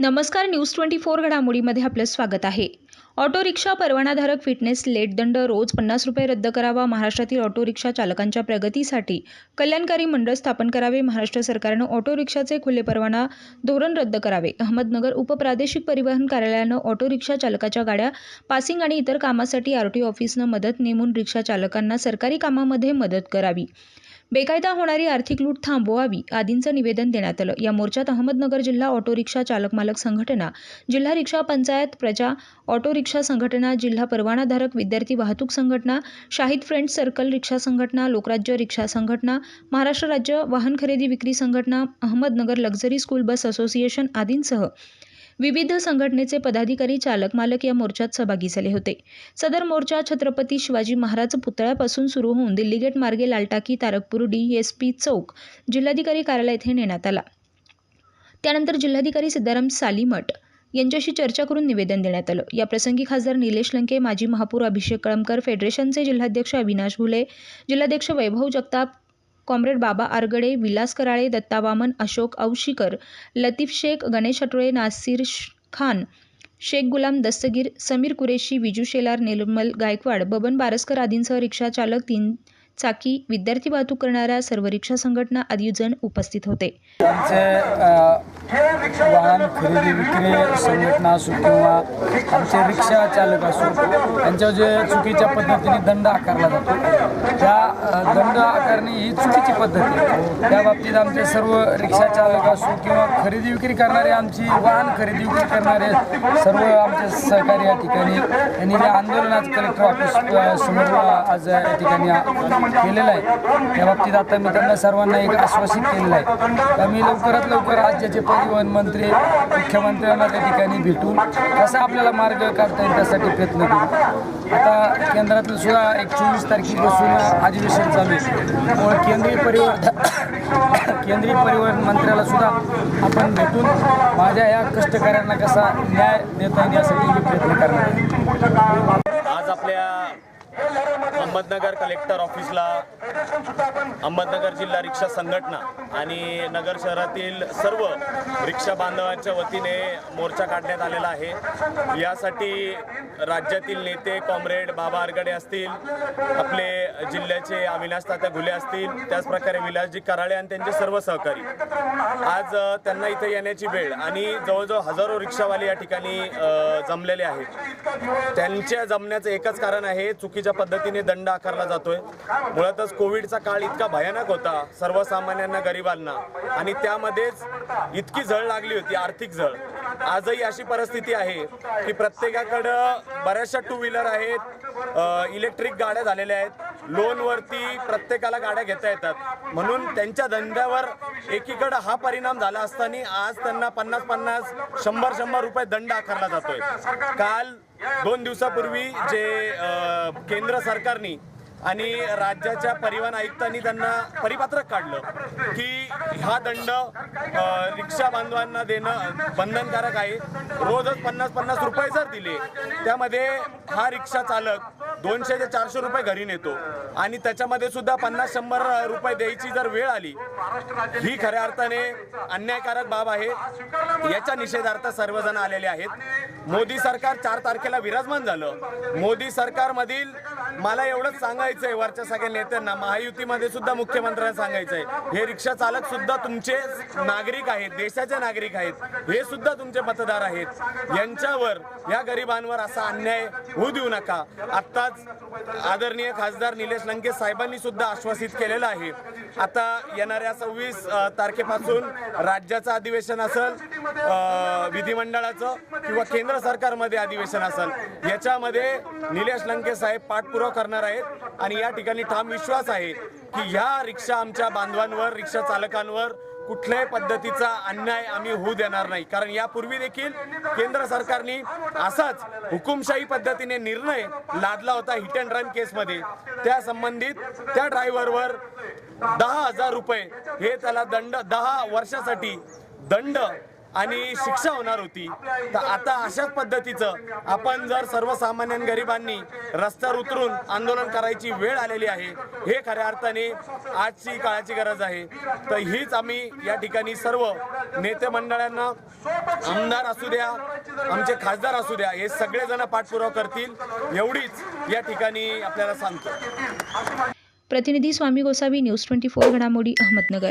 नमस्कार news twenty four घडामोडीमध्ये आपलं स्वागत आहे. ऑटो रिक्षा परवानाधारक फिटनेस लेट दंड रोज पन्नास रुपये रद्द करावा महाराष्ट्रातील ऑटो रिक्षा चालकांच्या प्रगतीसाठी कल्याणकारी मंडळ स्थापन करावे महाराष्ट्र सरकारनं ऑटो रिक्षाचे खुले परवाना धोरण रद्द करावे. अहमदनगर उपप्रादेशिक परिवहन कार्यालयानं ऑटो रिक्षा चालकाच्या गाड्या पासिंग आणि इतर कामासाठी आर टी ऑफिसनं मदत नेमून रिक्षा चालकांना सरकारी कामामध्ये मदत करावी. बेकायदा होणारी आर्थिक लूट थांबवावी आदींचं निवेदन देण्यात आलं. या मोर्चात अहमदनगर जिल्हा ऑटो रिक्षा चालक मालक संघटना जिल्हा रिक्षा पंचायत प्रजा ऑटो रिक्षा संघटना जिल्हा परवानाधारक विद्यार्थी वाहतूक संघटना शाहिद फ्रेंड्स सर्कल रिक्षा संघटना लोकराज्य रिक्षा संघटना महाराष्ट्र राज्य वाहन खरेदी विक्री संघटना Ahmednagar luxury school bus association आदींसह विविध संघटनेचे पदाधिकारी चालक मालक या मोर्चात सहभागी झाले होते. सदर मोर्चा छत्रपती शिवाजी महाराज पुतळ्यापासून सुरू होऊन दिल्ली गेट मार्गे Laltaki Tarakpur D S P चौक जिल्हाधिकारी कार्यालय येथे नेण्यात आला. त्यानंतर जिल्हाधिकारी सिद्धाराम सालीमठ यांच्याशी चर्चा करून निवेदन देण्यात आलं. या प्रसंगी खासदार निलेश लंके माजी महापौर अभिषेक कळमकर फेडरेशनचे जिल्हाध्यक्ष अविनाश घुले जिल्हाध्यक्ष वैभव जगताप कॉम्रेड बाबा आरगडे विलास कराळे दत्ता वामन अशोक औशीकर लतीफ शेख गणेश हटोळे नासिर खान शेख गुलाम दस्तगीर समीर कुरेशी विजू शेलार निर्मल गायकवाड बबन बारसकर आदींसह रिक्षा चालक तीन चाकी विद्यार्थी वाहतूक करणाऱ्या सर्व रिक्षा संघटना आदी जण उपस्थित होते. आमचे वाहन खरेदी विक्री संघटना असो किंवा आमचे रिक्षा चालक असो त्यांच्यावर जे चुकीच्या पद्धतीने दंड आकारला जातो दंड आकारणे ही चुकीची पद्धत आहे. त्या बाबतीत आमचे सर्व रिक्षा चालक असो किंवा खरेदी विक्री करणारे आमची वाहन खरेदी विक्री करणारे सर्व सहकार्य सहकारी या ठिकाणी यांनी जे आंदोलन आज कलेक्टर ऑफिस समोर आज या ठिकाणी केलेलं आहे. त्या बाबतीत आता मी त्यांना सर्वांना एक आश्वासित केलेलं आहे. तर मी लवकरात लवकर राज्याचे परिवहन मंत्री मुख्यमंत्र्यांना त्या ठिकाणी भेटून कसा आपल्याला मार्ग काढता येईल त्यासाठी प्रयत्न करू. आता केंद्रातलं सुद्धा एक चोवीस तारखेपासून अधिवेशन चालू आहे. त्यामुळे केंद्रीय परिवहन केंद्रीय परिवहन मंत्र्याला सुद्धा आपण भेटून माझ्या या कष्टकऱ्यांना कसा न्याय देता येईल यासाठी मी प्रयत्न करणार आज आपल्या अहमदनगर कलेक्टर ऑफिसला अहमदनगर जिल्हा रिक्षा संघटना आणि नगर शहरातील सर्व रिक्षा बांधवांच्या वतीने मोर्चा काढण्यात आलेला आहे. यासाठी राज्यातील नेते कॉम्रेड बाबा आरगडे असतील आपले जिल्ह्याचे अविनाश तात्या घुले असतील त्याचप्रकारे विलासजी कराळे आणि त्यांचे सर्व सहकारी. आज त्यांना इथे येण्याची वेळ आणि जवळजवळ हजारो रिक्षावाले या ठिकाणी जमलेले आहेत. त्यांच्या जमण्याचं एकच कारण आहे चुकीच्या पद्धतीने दंड आकारला जातोय. मुळातच कोविडचा काळ इतका भयानक होता सर्वसामान्यांना गरिबांना. आणि त्यामध्येच इतकी झळ लागली होती आर्थिक झळ. आजही अशी परिस्थिती आहे की प्रत्येकाकडं बऱ्याचशा टू व्हीलर आहेत इलेक्ट्रिक गाड्या झालेल्या आहेत. लोनवरती प्रत्येकाला गाड्या घेता येतात. म्हणून त्यांच्या धंद्यावर एकीकडं हा परिणाम झाला असताना आज त्यांना पन्नास पन्नास शंभर शंभर रुपये दंड आकारला जातोय. काल दोन दिवसापूर्वी जे केंद्र सरकारनी आणि राज्याच्या परिवहन आयुक्तांनी त्यांना परिपत्रक काढलं की हा दंड रिक्षा बांधवांना देणं बंधनकारक आहे. रोजच पन्नास पन्नास रुपये जर दिले त्यामध्ये हा रिक्षा चालक दोनशे ते चारशे रुपये घरी नेतो. आणि त्याच्यामध्ये सुद्धा पन्नास शंभर रुपये द्यायची जर वेळ आली ही खऱ्या अर्थाने अन्यायकारक बाब आहे. याच्या निषेधार्थ सर्वजण आलेले आहेत. मोदी सरकार चार तारखेला विराजमान झालं. मोदी सरकारमधील मला एवढंच सांगायचंय वरच्या सगळ्या नेत्यांना महायुतीमध्ये सुद्धा मुख्यमंत्र्यांना सांगायचंय. हे रिक्षा चालक सुद्धा तुमचे नागरिक आहेत देशाचे नागरिक आहेत. हे सुद्धा तुमचे मतदार आहेत. यांच्यावर या गरिबांवर असा अन्याय होऊ देऊ नका. आत्ताच आदरणीय खासदार निलेश लंके साहेबांनी सुद्धा आश्वासित केलेलं आहे. आता येणाऱ्या सव्वीस तारखेपासून राज्याचं अधिवेशन असेल विधिमंडळाचं किंवा केंद्र सरकारमध्ये अधिवेशन असेल. याच्यामध्ये निलेश लंके साहेब पाठपुरावा करणार आहेत. आणि या ठिकाणी ठाम विश्वास आहे की ह्या रिक्षा आमच्या बांधवांवर रिक्षा चालकांवर कुठल्याही पद्धतीचा अन्याय आम्ही होऊ देणार नाही. कारण यापूर्वी देखील केंद्र सरकारने असाच हुकुमशाही पद्धतीने निर्णय लादला होता हिट अँड रन केसमध्ये. त्या संबंधित त्या ड्रायव्हरवर दहा हजार रुपये हे त्याला दंड दहा वर्षासाठी दंड आणि शिक्षा होणार होती. तर आता अशाच पद्धतीचं आपण जर सर्वसामान्य गरिबांनी रस्त्यावर उतरून आंदोलन करायची वेळ आलेली आहे हे खऱ्या अर्थाने आजची काळाची गरज आहे. तर हीच आम्ही या ठिकाणी सर्व नेते मंडळांना आमदार असू द्या आमचे खासदार असू द्या हे सगळेजण पाठपुरावा करतील एवढीच या ठिकाणी आपल्याला सांगतो. प्रतिनिधी Swami Gosavi news twenty four घडामोडी अहमदनगर.